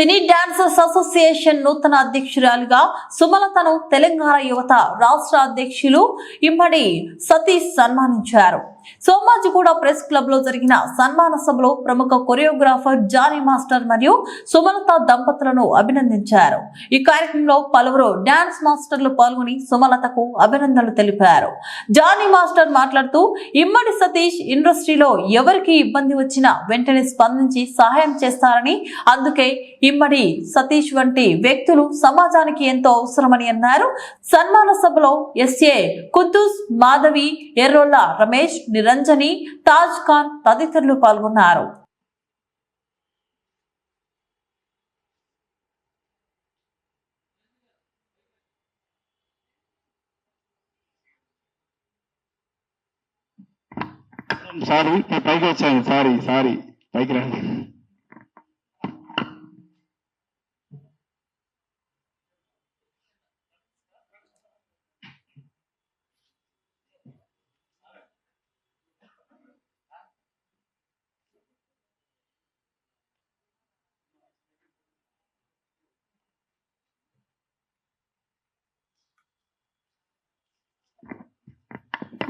సినీ dancers association నూతన అధ్యక్షురాలుగా సుమలతను తెలంగాణ యువత రాష్ట్ర అధ్యక్షులు ఇమ్మడి సతీష్ సన్మానించారు. సోమాజిగూడ ప్రెస్ క్లబ్లో జరిగిన సన్మాన సభలో ప్రముఖ కొరియోగ్రాఫర్ జానీ మాస్టర్ మరియు సుమలత దంపతులను అభినందించారు. ఈ కార్యక్రమంలో పలువురు డాన్స్ మాస్టర్లు పాల్గొని సుమలతకు అభినందనలు తెలిపారు. జానీ మాస్టర్ మాట్లాడుతూ ఇమ్మడి సతీష్ ఇండస్ట్రీలో ఎవరికి ఇబ్బంది వచ్చినా వెంటనే స్పందించి సహాయం చేస్తారని అందుకే ఇమ్మడి సతీష్ వంటి వ్యక్తులు సమాజానికి ఎంతో అవసరమని అన్నారు. సన్మాన సభలో ఎస్ఏ కుద్దూస్ మాధవి ఎర్రోల్ల రమేష్ నిరంజని తాజ్ ఖాన్ తదితరులు పాల్గొన్నారు. సారీ పైకి వచ్చాను. Sorry sorry. పైకి రండి.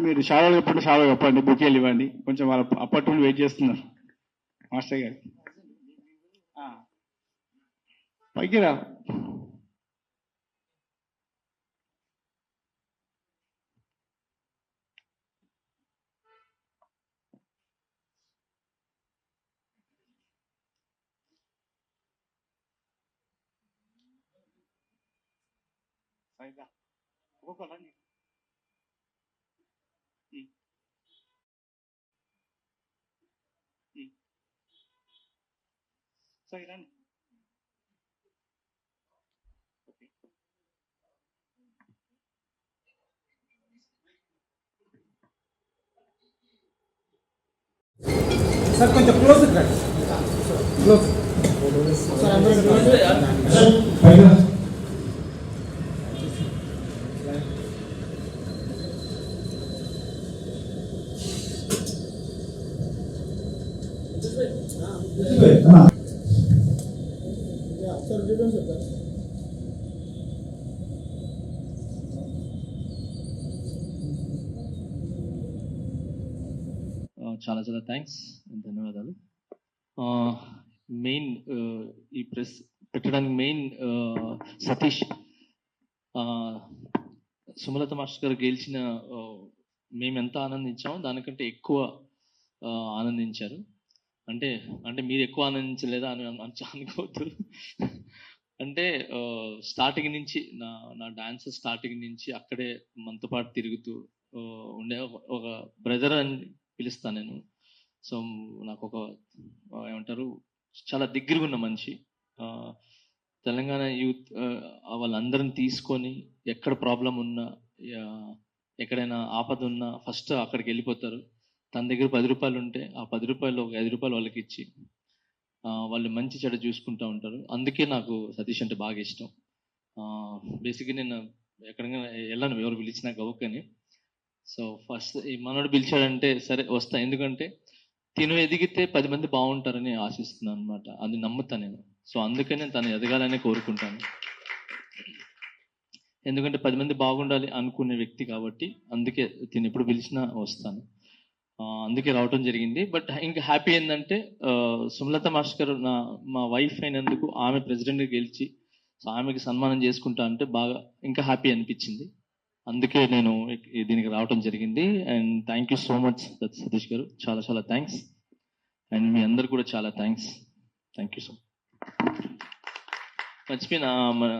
మీరు షాలో చెప్పండి షాలో చెప్పండి బుకేలు ఇవ్వండి. కొంచెం వాళ్ళ అప్పటి వెయిట్ చేస్తున్నారు. మాస్టర్ గారు. పైకి రా. సైదా ఒక్కొక్కరండి సరే రండి. సార్ కొంచెం క్లోజ్ రండి. క్లోజ్ సార్ అందరూ క్లోజ్ సార్ చూడండి సార్ చాలా చాలా థ్యాంక్స్ ధన్యవాదాలు. Uh, మెయిన్ uh, ఈ ప్రెస్ పెట్టడానికి main uh, Satish Sumalatha master గారు గెలిచిన మేము ఎంత ఆనందించామో దానికంటే ఎక్కువ ఆనందించారు. అంటే అంటే మీరు ఎక్కువ ఆనందించలేదా అని అనుకోవద్దు. అంటే స్టార్టింగ్ నుంచి నా నా డాన్స్ స్టార్టింగ్ నుంచి అక్కడే మనతో పాటు తిరుగుతూ ఉండే ఒక- బ్రదర్ అని పిలుస్తాను నేను. సో నాకు ఒక ఏమంటారు చాలా దగ్గరగా ఉన్న మనిషి తెలంగాణ యూత్ వాళ్ళందరిని తీసుకొని ఎక్కడ ప్రాబ్లం ఉన్నా ఎక్కడైనా ఆపద ఉన్నా ఫస్ట్ అక్కడికి వెళ్ళిపోతారు. తన దగ్గర పది రూపాయలు ఉంటే ఆ పది రూపాయలు ఒక ఐదు రూపాయలు వాళ్ళకి ఇచ్చి వాళ్ళు మంచి చెడ చూసుకుంటూ ఉంటారు. అందుకే నాకు సతీష్ అంటే బాగా ఇష్టం. బేసిక్గా నేను ఎక్కడికైనా వెళ్ళాను ఎవరు పిలిచినా గవ్వకని సో ఫస్ట్ ఈ మనోడు పిలిచాడంటే సరే వస్తా. ఎందుకంటే తిను ఎదిగితే పది మంది బాగుంటారని ఆశిస్తున్నాను అనమాట అది నమ్ముతాను నేను. సో అందుకనే తను ఎదగాలని కోరుకుంటాను. ఎందుకంటే పది మంది బాగుండాలి అనుకునే వ్యక్తి కాబట్టి అందుకే తిను ఎప్పుడు పిలిచినా వస్తాను. అందుకే రావటం జరిగింది. బట్ ఇంకా హ్యాపీ ఏంటంటే సుమలత మాస్టర్ నా మా వైఫ్ అయినందుకు ఆమె ప్రెసిడెంట్గా గెలిచి సో ఆమెకి సన్మానం చేసుకుంటా అంటే బాగా ఇంకా హ్యాపీ అనిపించింది. అందుకే నేను దీనికి రావటం జరిగింది. And thank you so much Satish గారు. చాలా చాలా థ్యాంక్స్. అండ్ మీ అందరు కూడా చాలా థ్యాంక్స్. థ్యాంక్ యూ సో మర్చిపోయిన మన